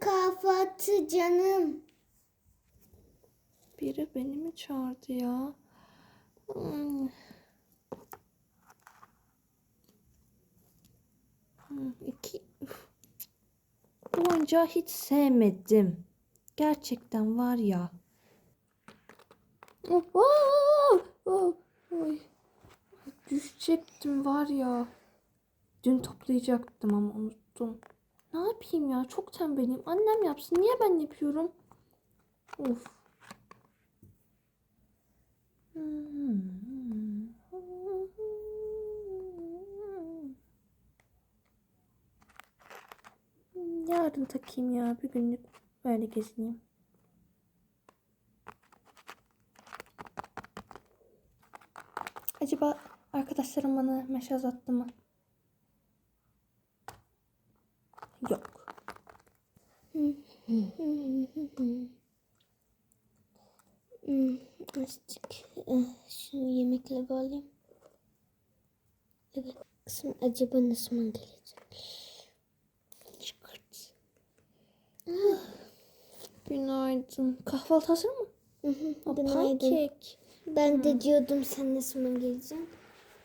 kahvaltı canım. Biri beni mi çağırdı ya? Hmm. Hmm. Bu oyuncağı hiç sevmedim. Gerçekten var ya. Oh, oh, oh, oy. Düşecektim var ya. Dün toplayacaktım ama unuttum. Ne yapayım ya? Çok tembelim. Annem yapsın. Niye ben yapıyorum? Of. Yarın takayım ya. Bir günlük böyle gezineyim. Acaba arkadaşlarım bana mesaj attı mı? Yok. Hmm, Azıcık eh, şunu yemekle bağlayayım. Evet. Kızım acaba ne zaman gelecek? Çıkart. Günaydın. Kahvaltı hazır mı? Hı hı, Günaydın. Ben de diyordum sen ne zaman geleceksin.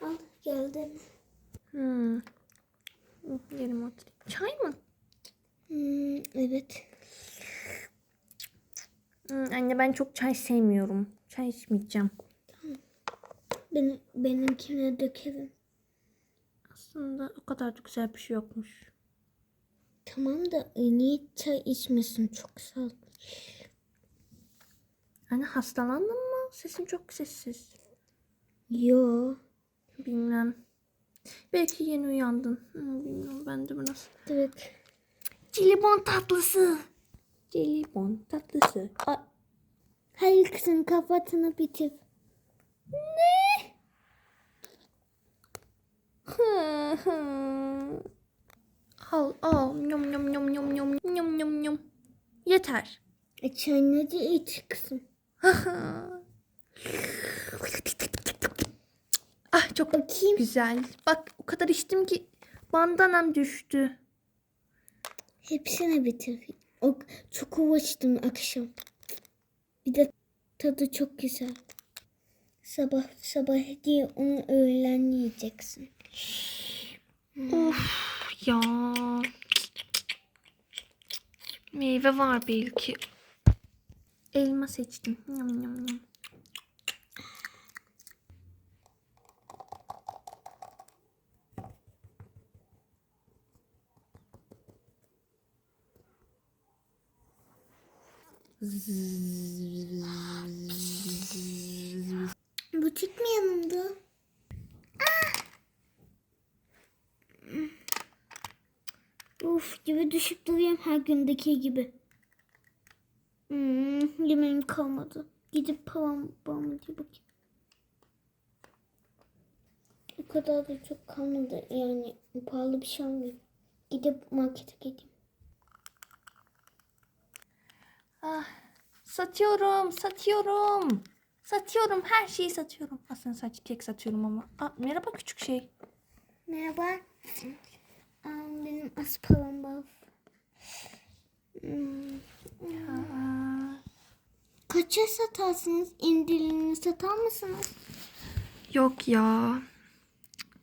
Al geldin. Hmm. Yerim oturayım. Çay mı? Hmm, evet. Hmm, anne ben çok çay sevmiyorum. Çay içmeyeceğim. Ben, benimkine dökerim. Aslında o kadar da güzel bir şey yokmuş. Tamam da e, niye çay içmesin çok sağlıklı. Anne hastalandın mı? Sesin çok sessiz. Yo. Bilmem. Belki yeni uyandın. Hmm, bilmiyorum ben de biraz. Evet. Jelibon tatlısı. Jelibon tatlısı. Aa, Hayır kızım kafatını bitir. Hı. al al. Yum yum yum yum yum yum yum yum. Yeter. E çayını da iç kızım. ah çok Bakayım. güzel. Bak o kadar içtim ki bandanam düştü. Hepsini bitir. O çok uğraştım akşam. Bir de tadı çok güzel. Sabah sabah diye onu öğlen yiyeceksin. Of ya. Meyve var belki. Elma seçtim. Yum yum yum. Bu tüt mü yanımda? Uf gibi düşüp duruyorum her gündeki gibi. Hmm, yemeğim kalmadı. Gidip param var mı diye bakayım. O kadar da çok kalmadı yani pahalı bir şey almayayım. Gidip markete gideyim. Ah, satıyorum, satıyorum. Satıyorum, her şeyi satıyorum. Aslında sadece kek satıyorum ama. Aa, merhaba küçük şey. Merhaba. Aa, benim az param var. Hmm. Aa, Kaça satarsınız? İndirimli satar mısınız? yok ya.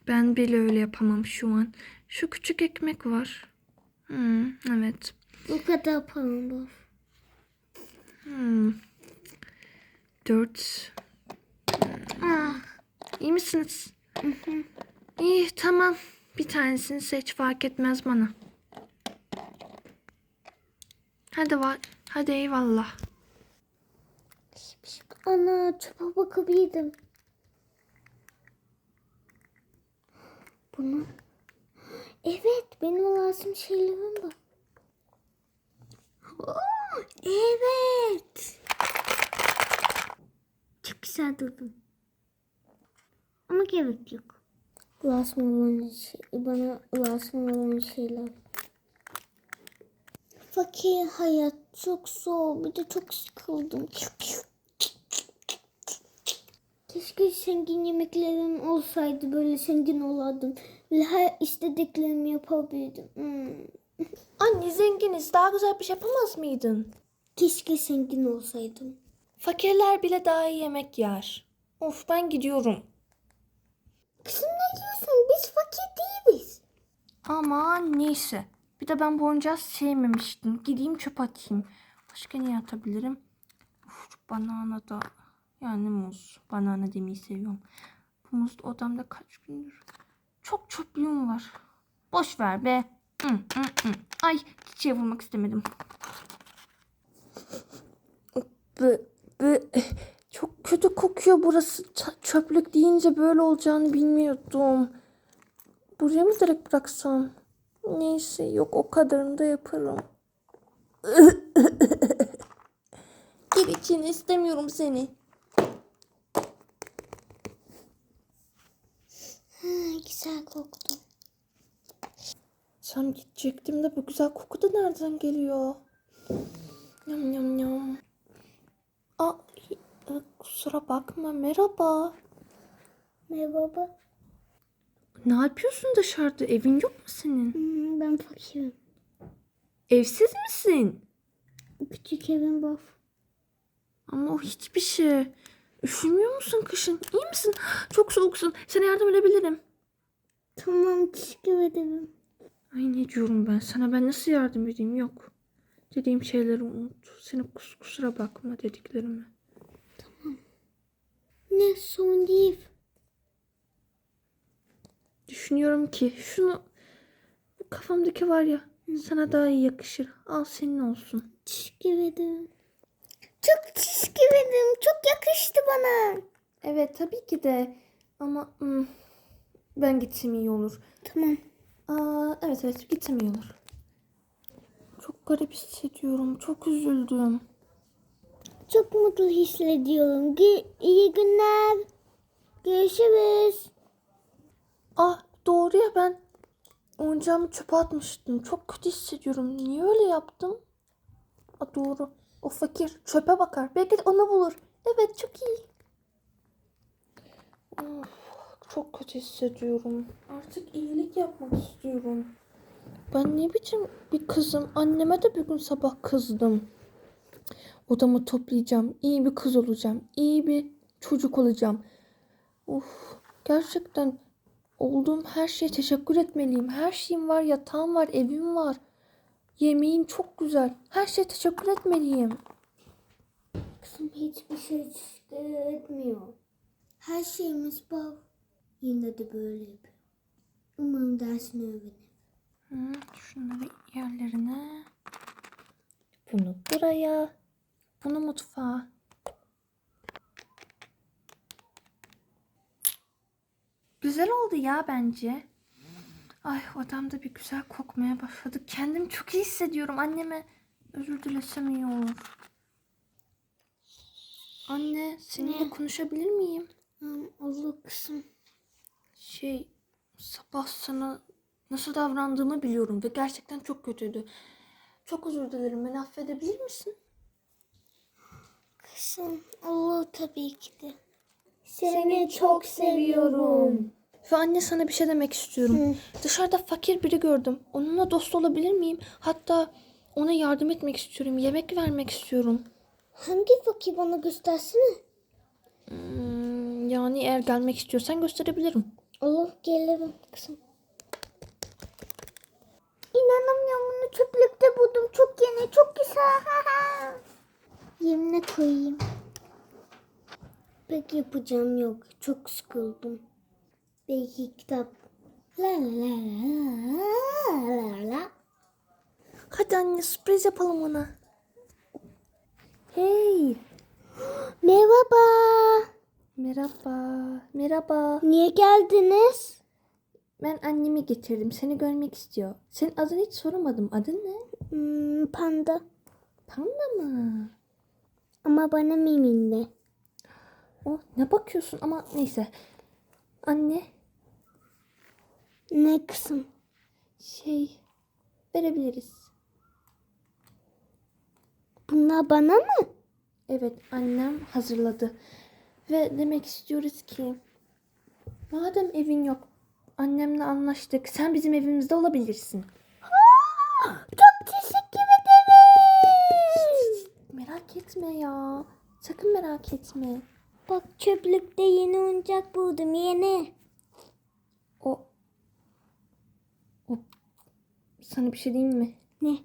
Ben bile öyle yapamam şu an. Şu küçük ekmek var. Hmm, evet. Bu kadar param var. Hmm. Dört. Ah, İyi misiniz? İyi, tamam. Bir tanesini seç, fark etmez bana. Hadi var. Hadi eyvallah. ana çöpe bakabilirdim. Bunu. Evet benim lazım şeylerim var. Oo, evet. Çok güzel. Ama gerek yok. Lazım olan şey, bana lazım olan şeyler. Fakir hayat çok zor. Bir de çok sıkıldım. Keşke zengin yemeklerim olsaydı böyle zengin olardım. Ve her istediklerimi yapabilirdim. Hmm. Anne zenginiz daha güzel bir şey yapamaz mıydın? Keşke zengin olsaydım. Fakirler bile daha iyi yemek yer. Of ben gidiyorum. Kızım ne diyorsun? Biz fakir değiliz. Aman neyse. Bir de ben bu oyuncağı sevmemiştim. Gideyim çöp atayım. Başka ne atabilirim? Uf, banana da yani muz. Banana demeyi seviyorum. Bu muz da odamda kaç gündür. Çok çöplüğüm var. Boş ver be. Hı, hı, hı. Ay çiçeğe vurmak istemedim. Bı, bı. Çok kötü kokuyor burası. Çöplük deyince böyle olacağını bilmiyordum. Buraya mı direkt bıraksam? Neyse yok o kadarını da yaparım. Gir için istemiyorum seni. Ha, güzel koktu. Tam gidecektim de bu güzel koku da nereden geliyor? Yam yam yam. Aa, e, kusura bakma merhaba. Merhaba. Ne yapıyorsun dışarıda? Evin yok mu senin? Hmm, ben fakirim. Evsiz misin? Küçük evim var. Ama o hiçbir şey. Üşümüyor musun kışın? İyi misin? Çok soğuksun. Sana yardım edebilirim. Tamam teşekkür ederim. Ay ne diyorum ben sana ben nasıl yardım edeyim yok. Dediğim şeyleri unut. Seni kus kusura bakma dediklerimi. Ne son değil. Düşünüyorum ki şunu bu kafamdaki var ya sana daha iyi yakışır. Al senin olsun. Teşekkür ederim. Çok teşekkür ederim. Çok yakıştı bana. Evet tabii ki de ama hmm, ben gitsem iyi olur. Tamam. Aa, evet evet gitsem iyi olur. Çok garip hissediyorum. Çok üzüldüm. Çok mutlu hissediyorum. Gü- iyi günler. Görüşürüz. Ah doğru ya ben oyuncağımı çöpe atmıştım. Çok kötü hissediyorum. Niye öyle yaptım? Ah doğru. O fakir çöpe bakar. Belki de onu bulur. Evet çok iyi. Of, çok kötü hissediyorum. Artık iyilik yapmak istiyorum. Ben ne biçim bir kızım. Anneme de bir gün sabah kızdım. Odamı toplayacağım. iyi bir kız olacağım. iyi bir çocuk olacağım. Of gerçekten olduğum her şeye teşekkür etmeliyim. Her şeyim var, yatağım var, evim var. Yemeğim çok güzel. Her şeye teşekkür etmeliyim. Kızım hiçbir şey teşekkür etmiyor. Her şeyimiz var. Yine de böyle yapıyor. Umarım dersini öğrenir. Hı, şunları yerlerine. Bunu buraya. Bunu mutfağa. Güzel oldu ya bence. Ay odamda bir güzel kokmaya başladı. Kendimi çok iyi hissediyorum. Anneme özür dilesem iyi olur. Anne seninle Ne? konuşabilir miyim? Hmm, olur kızım. Şey sabah sana nasıl davrandığımı biliyorum ve gerçekten çok kötüydü. Çok özür dilerim. Beni affedebilir misin? Kızım olur tabii ki de. Ve anne sana bir şey demek istiyorum. Hı. Dışarıda fakir biri gördüm. Onunla dost olabilir miyim? Hatta ona yardım etmek istiyorum. Yemek vermek istiyorum. Hangi fakir bana göstersene. Hmm, yani eğer gelmek istiyorsan gösterebilirim. Olur gelirim kızım. İnanamıyorum bunu çöplükte buldum. Çok yeni çok güzel. Yerine koyayım. Pek yapacağım yok. Çok sıkıldım. Belki kitap. La la la la la la. Hadi anne sürpriz yapalım ona. Hey. Merhaba. Merhaba. Merhaba. Niye geldiniz? Ben annemi getirdim. Seni görmek istiyor. Senin adını hiç soramadım. Adın ne? Hmm, panda. Panda mı? Ama bana mimindi. O ne bakıyorsun ama neyse. Anne Ne kızım? şey verebiliriz. Bunlar bana mı? Evet annem hazırladı. Ve demek istiyoruz ki madem evin yok annemle anlaştık sen bizim evimizde olabilirsin. Çok teşekkür ederim. Merak etme ya. Sakın merak etme. Bak çöplükte yeni oyuncak buldum yeni. O o sana bir şey diyeyim mi? Ne?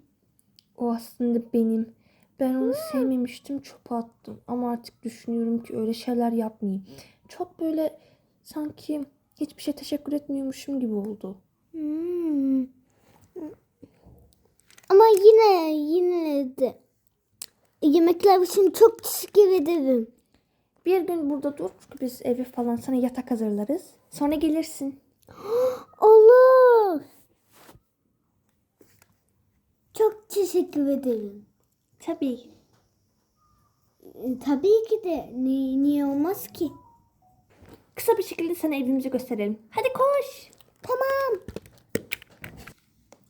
O aslında benim. Ben onu sevmemiştim, çöpe attım. Ama artık düşünüyorum ki öyle şeyler yapmayayım. Çok böyle sanki hiçbir şey teşekkür etmiyormuşum gibi oldu. Hmm. Ama yine yine de yemekler için çok teşekkür ederim. Bir gün burada dur biz evi falan sana yatak hazırlarız. Sonra gelirsin. Olur. Çok teşekkür ederim. Tabii. Tabii ki de ni- niye olmaz ki? Kısa bir şekilde sana evimizi gösterelim. Hadi koş. Tamam.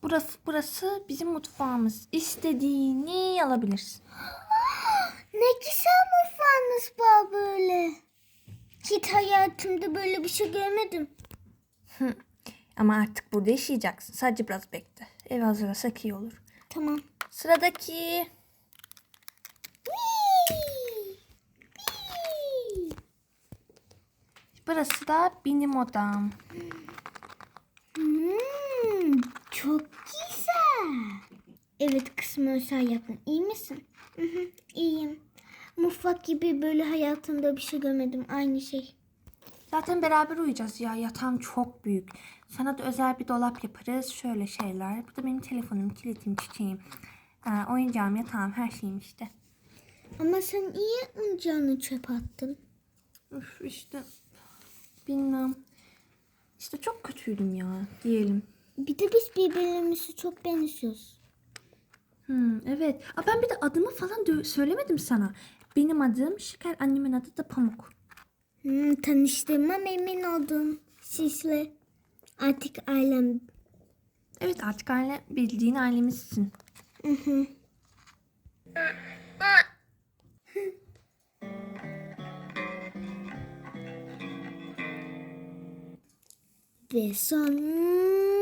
Burası burası bizim mutfağımız. İstediğini alabilirsin. Ne güzel mutfağınız var böyle. Hiç hayatımda böyle bir şey görmedim. Ama artık burada yaşayacaksın. Sadece biraz bekle. Ev hazırlasak iyi olur. Tamam. Sıradaki burası da benim odam. Hmm, çok güzel. Evet kısmı özel yapın. İyi misin? Hı hı, iyiyim. Mutfak gibi böyle hayatımda bir şey görmedim. Aynı şey. Zaten beraber uyuyacağız ya. Yatağım çok büyük. Sana da özel bir dolap yaparız. Şöyle şeyler. Bu da benim telefonum, kilitim, çiçeğim. Aa, oyuncağım, yatağım, her şeyim işte. Ama sen iyi oyuncağını çöpe attın. Üf işte bilmem. İşte çok kötüydüm ya diyelim. Bir de biz birbirimizi çok benziyoruz. Hmm, evet. Aa, ben bir de adımı falan söylemedim sana. Benim adım Şeker, annemin adı da Pamuk. Hmm, tanıştığıma memnun oldum sizle. Artık ailem. Evet artık aile bildiğin ailemizsin. Hı hı. ve son